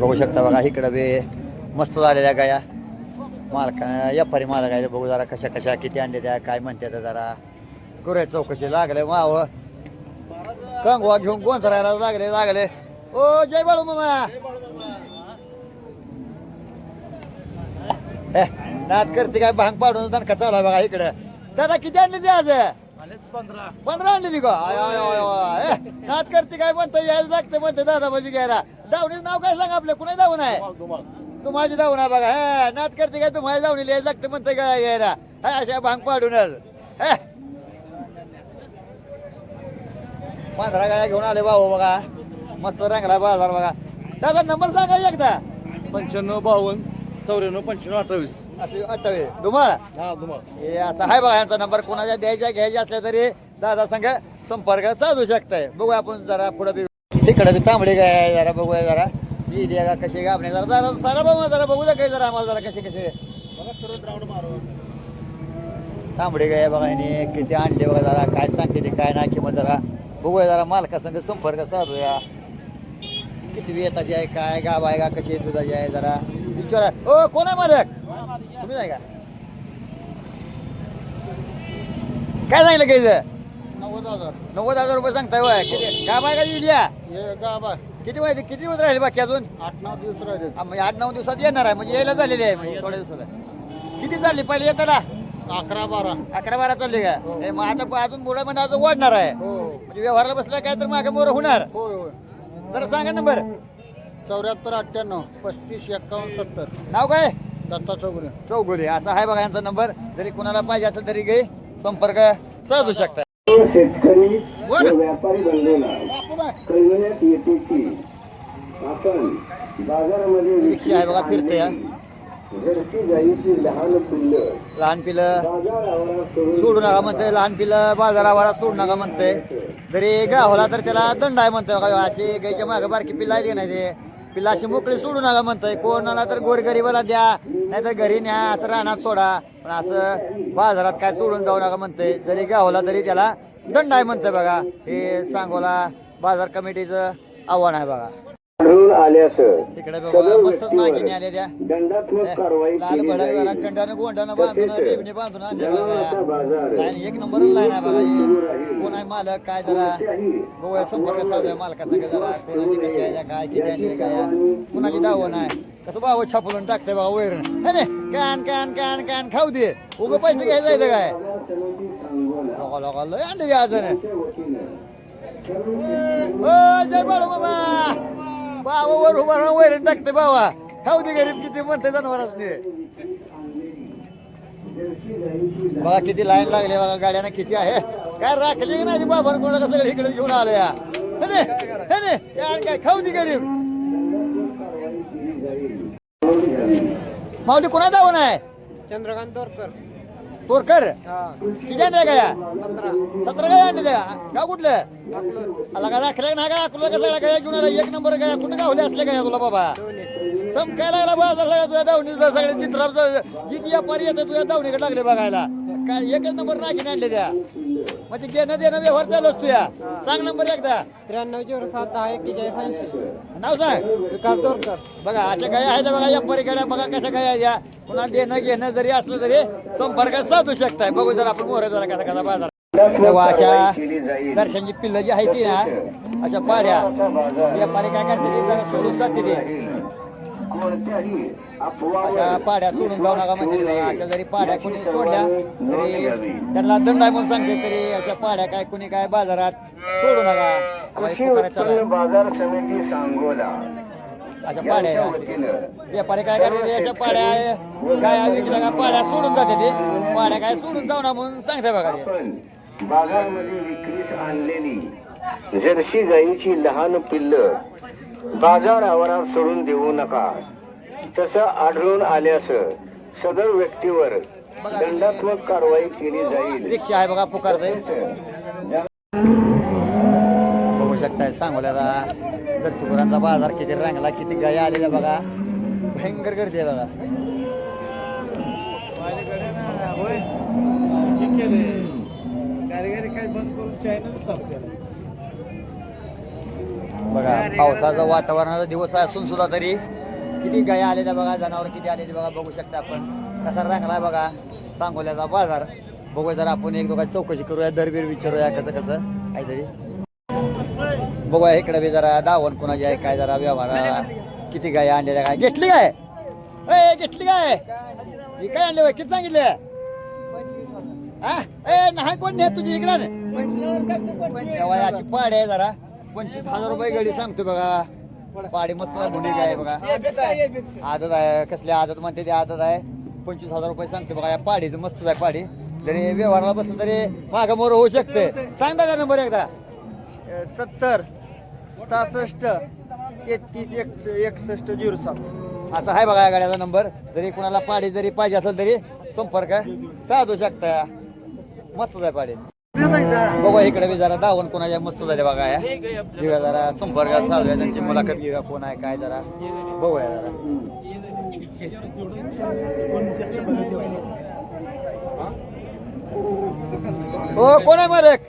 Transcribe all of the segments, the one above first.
बघू शकता बघा इकडं बी मस्त झालेल्या गाया. मालका व्यापारी मालक आहे बघू जरा कशा कशा किती अंडे द्या काय म्हणते त्या जरा करूया चौकशी लागले माव. कंगवा घेऊन गोंधळायला लागले लागले. ओ जय बाळू मामा. नाद करते काय भांग पाडून दणका चालू बघा इकडं. दादा किती अंडे द्या आज? पंधरा. पंधरा आणली ती का आय, आय, आय, आय. ए, नाद करते काय म्हणतं यायला लागतं म्हणते दादा भाजी घ्यायला. दावणीचं नाव काय सांग आपलं? कुणा दावून आहे? तू माझी धावून आहे बघा. हा नाद करते काय? तू माझ्या धावणी यायला लागतं म्हणतं काय घ्यायला हा अशा भांग पाडूनच हे. पंधरा गाया घेऊन आले भाऊ बघा. मस्त रंगला बाजार बघा. दादा नंबर सांगा एकदा. पंच्याण्णव बावन्न. चौऱ्याण्णव पंच्याण्णव अठ्ठावीस. असे अठ्ठावीस. तुम्हाला हा तुम्हाला हे असा आहे बघा यांचा नंबर कोणाच्या द्यायच्या घ्यायच्या असल्या तरी दादा संघ संपर्क साधू शकताय. बघूया आपण जरा पुढे बी तिकडे बी तांबडे काय जरा बघूया जरा. ही द्या का कशी गाबणे जरा जरा सारा बाबा जरा बघू द्या काही जरा आम्हाला जरा कसे कसे. तांबडे काय बघा याने किती आणले बघा जरा काय सांगते ते काय नाही किंमत जरा बघूया जरा मालका संघ संपर्क साधूया. किती वेताची आहे काय गाव आहे का कशी दुधाची आहे जरा. विचारा ओ कोण आहे मालक? तुम्ही नाही का? काय सांगितलं कायचं नव्वद हजार. नव्वद हजार रुपये सांगताय वय किती? गाव आहे का हे गाबा किती वय किती दिवस राहिले बाकी अजून? आठ नऊ दिवस राहिले. हा, म्हणजे आठ नऊ दिवसात येणार आहे. म्हणजे यायला झालेली आहे म्हणजे थोड्या दिवसात. किती चालली पहिले येताना? अकरा बारा. अकरा बारा चालली का? हे. मग आता अजून पुढे म्हणजे अजून वाढणार आहे. हो. म्हणजे व्यवहाराला बसला काय तर मागे मोर होणार. होय होय. जरा सांगा नंबर. चौऱ्याहत्तर अठ्ठ्याण्णव पस्तीस एक्कावन्न सत्तर. नाव काय? दत्ता चौगुले. चौगुले. असा आहे बघा यांचा नंबर. जरी कुणाला पाहिजे असेल तरी काही संपर्क साधू शकता. शेतकरी व्यापारी बंधूंना कळविण्यात येते की आपण बाजारामध्ये रिक्षा आहे बघा फिरते हा. गाईची लहान पिल्लं. लहान पिलं सोडू नका म्हणते लहान पिलं बाजारावर सोडू नका म्हणते. जरी गावला तर त्याला दंड आहे म्हणतोय बघा अशी गायच्या मागे बारकी पिल्ला आहे नाही ते? पिल्ला मोकळी सोडू नका म्हणतोय. कोणाला तर गोरगरीबाला द्या नाहीतर घरी न्या असं राहणार सोडा. पण असं बाजारात काय सोडून जाऊ नका म्हणतंय. जरी गावला तरी त्याला दंड आहे म्हणतंय बघा. हे सांगोला बाजार कमिटीचं आव्हान आहे बघा. आढळून आल्यास तिकडे बघा मस्तच नागिनी आल्या त्या दंडात्मक कारवाई लाल केली भडक जरा जाईल कंटाने गोंडानं बांधून तसेच बांधून आणले जनावरांचा बघा बाजार लाईन एक नंबर लाईन आहे बघा ही. कोण आहे मालक काय जरा बघूया संपर्क साधूया मालका संग जरा कोणाची कशी आहे काय किती आणली काय कुणाची दावण आहे कसं भाव छापलून टाकतंय बघा वैरण है ना कान कान कान कान खाऊ दे उग पैसे घ्यायचं आहे काय लोका लोका लय आणले आज ओ जय बाळू बाबा बाबा वर उभा राहून वैरण टाकते बाबा. खाऊ दे गरीब किती म्हणते जनावरांनी बघा किती लाईन लागली बघा गाड्यानं किती आहे. काय राखली की नाही बाबा कोणाला कसं इकडे घेऊन आलो या ने, काय खाऊ दे गरीब. माऊली कोणा जाऊन आहे? चंद्रकांत दोरकर. तोरकर? हा. किती आणल्या गाया? सतरा. गाया आणल्या त्या गाव कुठलं? आला का राखल्या ना का तुला का सगळ्या गाया घेऊन आला एक नंबर गाया. कुठं गावल्या असल्या गाया तुला बाबा? चमकायला लागला बाजार सगळ्या तुझ्या दावणीचा सगळे चित्राचा जी व्यापारी येतात तुझ्या दावणीकडे लागले बघायला. काय एकच नंबर राखीन आणले त्या. म्हणजे घेणं देणं व्यवहार चालू असतो या. सांग नंबर एकदा. त्र्याण्णव झिरो सात दहा एक्केचाळीस ऐंशी. नाव सांग. विकास दोरकर बघा अशा गाया आहेत बघा व्यापारी गाड्या बघा कशा गाया या. कुणाला देणं घेणं जरी असलं तरी संपर्क साधू शकताय. बघू जरा आपण मोहर जरा कसा कसा बाजार. तेव्हा अशा दर्शनची पिल्लं जी आहे ती ना अशा पाड्या. व्यापारी काय करते ते जरा सोडून जाते ते अशा पाड्या सोडून जाऊ नका म्हणजे अशा जरी पाड्या कोणी सोडल्या तरी त्यांना दंड आहे म्हणून सांगते तरी अशा पाड्या काय कोणी काय बाजारात सोडू नका. बाजार समिती सांगोला. अशा पाड्या व्यापारी काय करते ते? अशा पाड्या गाया विकल्या का? पाड्या सोडून जाते ते. पाड्या काय सोडून जाऊ ना म्हणून सांगते बघा बाजारमध्ये विक्रीस आणलेली. जर्सी गाईची लहान पिल्ल बाजार आवारात सोडून देऊ नका. तसं आढळून आल्यास सदर व्यक्तीवर दंडात्मक कारवाई केली जाईल. रिक्षा आहे बघा पुकारते बघू शकताय सांगोल्याला दर्शकुरांचा बाजार किती रंगला किती गाया आलेल्या बघा. भयंकर गर्दी आहे बघा. बघा पावसाचं वातावरणाचा दिवस असून सुद्धा तरी किती गाय आलेल्या बघा जनावर किती आलेली बघा बघू शकता आपण. कसा रंगलाय बघा सांगोल्याचा बाजार. बघूया जरा आपण एक दोघा चौकशी करूया दरबीर विचारूया कसं कसं काहीतरी. बघूया इकडे बी जरा दावण कोणाची आहे काय जरा व्यवहार किती गाय आणलेल्या काय. घेतली काय? ए घेतली काय? ही काय आणली? किती सांगितले? हा? ए नाही कोण नाही तुझी इकडे? अशी पाडी आहे जरा. पंचवीस हजार रुपये गडी सांगतो बघा. पाडी मस्त भुंडी आहे बघा. आदत आहे कसली आदत म्हणते ती आदत आहे. पंचवीस हजार रुपये सांगतो बघा या पाडीचं मस्तच आहे पाडी. जरी व्यवहाराला बसलं तरी मागं मोर होऊ शकते. सांग का नंबर एकदा? सत्तर सहासष्ट तेहतीस एक एकसष्ट झिरो सात. असा आहे बघा या गाड्याचा नंबर. जरी कुणाला पाडी जरी पाहिजे असेल तरी संपर्क साधू शकता. मस्तच आहे पाडी. बघा इकडे बी जरा दावण कोणाच्या मस्त झाले बघा या. घेऊया जरा संपर्क आहे त्यांची मुलाखत घेऊया कोण आहे काय जरा. बघूया जरा. हो कोण आहे मालक?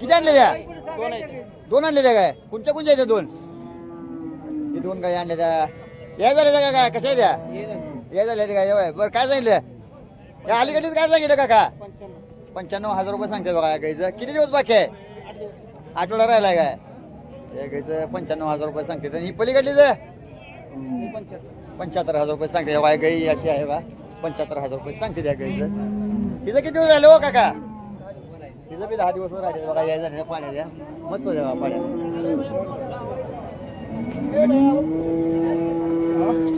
किती आणलेल्या दोन आणलेल्या काय? कोणत्या कोणत्या आहेत दोन? हे दोन काय आणल्या त्या? या झाल्या का काय? कशा आहे त्या या झाल्या काय? बरं काय सांगितलं? या अलीकडेच काय सांगितलं काका? पंच्याण्णव हजार रुपये सांगते बघा या गाईचं. किती दिवस बाकी आहे? आठवडा राहिला काय? या गाईचं पंच्याण्णव हजार रुपये सांगते आणि ही पलीकडलीच पंच्याहत्तर हजार रुपये सांगते बाय गाई अशी आहे बा. पंच्याहत्तर हजार रुपये सांगते त्या गाईचं. तिचं किती दिवस राहिले हो काका? तिचं बी दहा दिवस राहिले बघा या झाल्या पाण्याच्या. मस्त होत्या बघा पाण्यात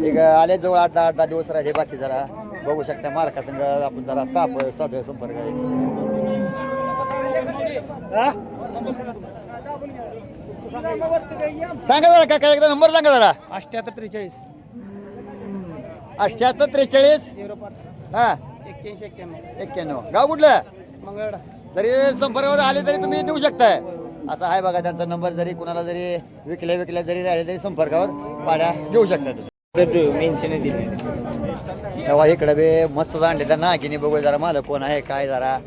एक आले जवळ आठ दहा आठ दहा दिवस राहिले बाकी जरा. बघू शकता मालका संघ आपण जरा साप साधूया संपर्क आहे? सांगा जरा काका एकदा नंबर सांगा जरा. अठ्ठ्याहत्तर त्रेचाळीस. अठ्याहत्तर त्रेचाळीस? झिरो पाच. हा. एक्क्याऐंशी एक्क्याण्णव. एक्क्याण्णव. गाव कुठलं? मंगळवेढा. जरी संपर्कावर आले तरी तुम्ही देऊ शकताय. असा आहे बघा त्यांचा नंबर जरी कुणाला जरी विकल्या विकल्या जरी राहिले तरी संपर्कावर पाड्या घेऊ शकता तुम्ही. तेव्हा इकडे बे मस्त आणले त्या नागिनी बघू जरा मला कोण आहे काय जरा.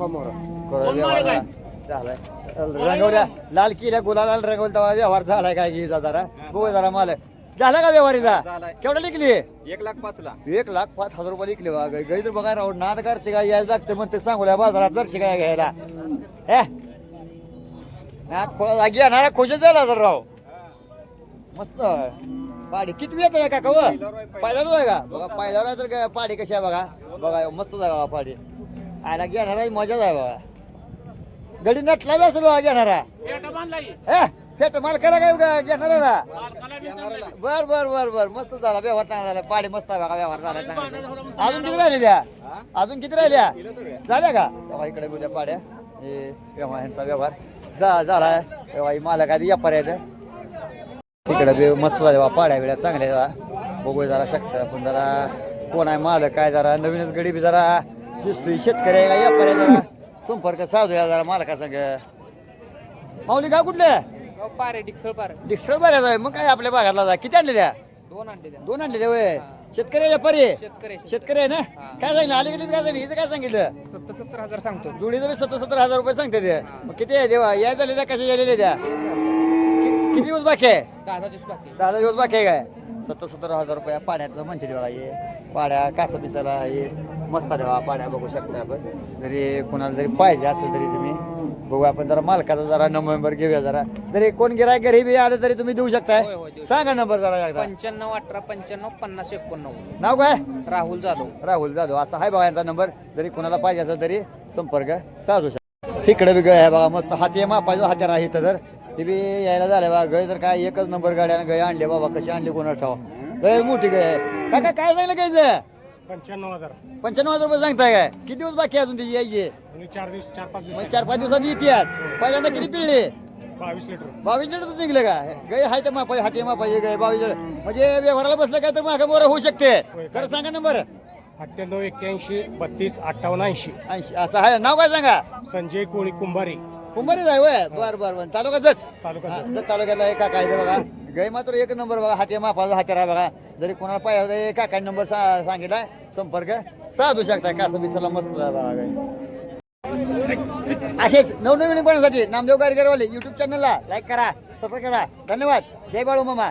जरा. झालाय. रंगवल्या लाल किल्या गुलाल रंगवलं तेव्हा व्यवहार झालाय काय घे जरा. बघू जरा माल. झाला का व्यवहारीचा केवढा लिखली एक लाख पाच लाख. एक लाख पाच हजार रुपये लिखले बघा गाई तर बघा राहू नाद करते का यायला लागते म्हणते सांगूया बाजारात जर्शी काय घ्यायला. हे? नाद खोळा जागी येणारा खुशच झाला तर राव. मस्त. पाडी. किती येत आहे का कव पहिल्यावर आहे का? बघा पहिल्यावर आहे तर काय पाडी कशी आहे बघा. बघा मस्त आहे बघा पाडी. आयला घेणारा मजाच आहे बघा. गडी नटलाच असेल बघा घेणारा. हे. फेट माल करा काय घेणारा बर बर बर बर. मस्त झाला व्यवहार चांगला झाला. पाडी मस्त आहे बघा व्यवहार झाला चांगला. अजून किती राहिले द्या अजून किती राहिल्या? झाल्या का? तेव्हा इकडे उद्या पाड्या. हे व्यवहार यांचा व्यवहार. झा झाला. ही मालक आधी व्यापार इकडे बी मस्त झाले बा पाड्या बिड्या चांगल्या जरा बघू जरा शकतं. पण जरा कोण आहे मालक काय जरा नवीनच गडी बी जरा दिसतोय. शेतकरी आहे का? व्यापार आहे जरा संपर्क साधूया जरा मालका संग माऊली गाव कुठले? पारे डिक्सळ पारे. डिक्सळ बऱ्याच आहे. मग काय आपल्या भागातला जा. किती आणले द्या दोन आणले त्या दोन आणले वय शेतकरी आहे व्यापारी आहे? शेतकरी. शेतकरी आहे ना? काय सांगितलं? अलीकडे काय सांगितलं? हिचं काय सांगितलं? सत्तर सत्तर हजार सांगतो जोडीचं बी सत्तर सत्तर हजार रुपये सांगते ते. मग किती आहे देवा? या झालेल्या कशा झालेल्या द्या कि- किती दिवस बाकी आहे? दहा दिवस बाकी दहा दिवस बाकी आहे काय? सत्तर सत्तर हजार रुपये पाण्याचं म्हणते बघा हे. पाड्या कासा पिसाला हे मस्त देवा पाड्या बघू शकता आपण. जरी कोणाला जरी पाहिजे असेल तरी तुम्ही बघू. आपण जरा मालकाचा जरा नंबर घेऊया जरा. जरी कोण गिराय घरी बी आलं तरी तुम्ही देऊ शकताय. होय, होय, देऊ सांगा नंबर जरा एकदा. पंच्याण्णव अठरा पंच्याण्णव पन्नास एकोणनव्वद. नाव काय? राहुल जाधव. राहुल जाधव. असा आहे बघा यांचा नंबर. जरी कोणाला पाहिजे असेल तरी संपर्क साधू शकता. इकडे बी आहे बघा मस्त हाती मापायचं हात्यार आहे इथं तर ते बी यायला झालं बघा गय तर काय एकच नंबर गाड्यानं गय आणले बाबा कशी आणली कोणा ठाव? गय मोठी गय. आहे काय काय काय सांगितलं गायचं? पंच्याण्णव हजार. पंच्याण्णव हजार रुपये सांगताय काय? किती दिवस बाकी आहे अजून त्याची यायची? आणि चार दिवस चार पाच मग चार पाच दिवसांनी येते आज. पहिल्यांदा किती पिळली? बावीस लिटर. बावीस लिटर तर निघले का? गय हाय तर मापाय हाती मापायचे गय बावीस लिटर. म्हणजे व्यवहाराला बसलं काय तर मागा मोर होऊ शकते. खरं सांगा नंबर. अठ्ठ्याण्णव एक्क्याऐंशी बत्तीस अठ्ठावन्न ऐंशी. ऐंशी. असं आहे. नाव काय सांगा? संजय कोळी कुंभारी. कुंभारी आहे वय. बर बर बर. तालुका जत. तालुका हा, जत. तालुक्यातला एक काका आहे बघा. गाई मात्र एक नंबर बघा. हाती मापाचा हात्यार आहे बघा. जरी कोणाला पाहिजे काका नंबर सा सांगितलाय संपर्क साधू शकता. कास बिसाला मस्त आहे बघा गाई असेच नवनवीन बनण्यासाठी नामदेव गारगरवाले युट्यूब चॅनलला लाईक करा सबस्क्राईब करा. धन्यवाद. जय बाळू मामा.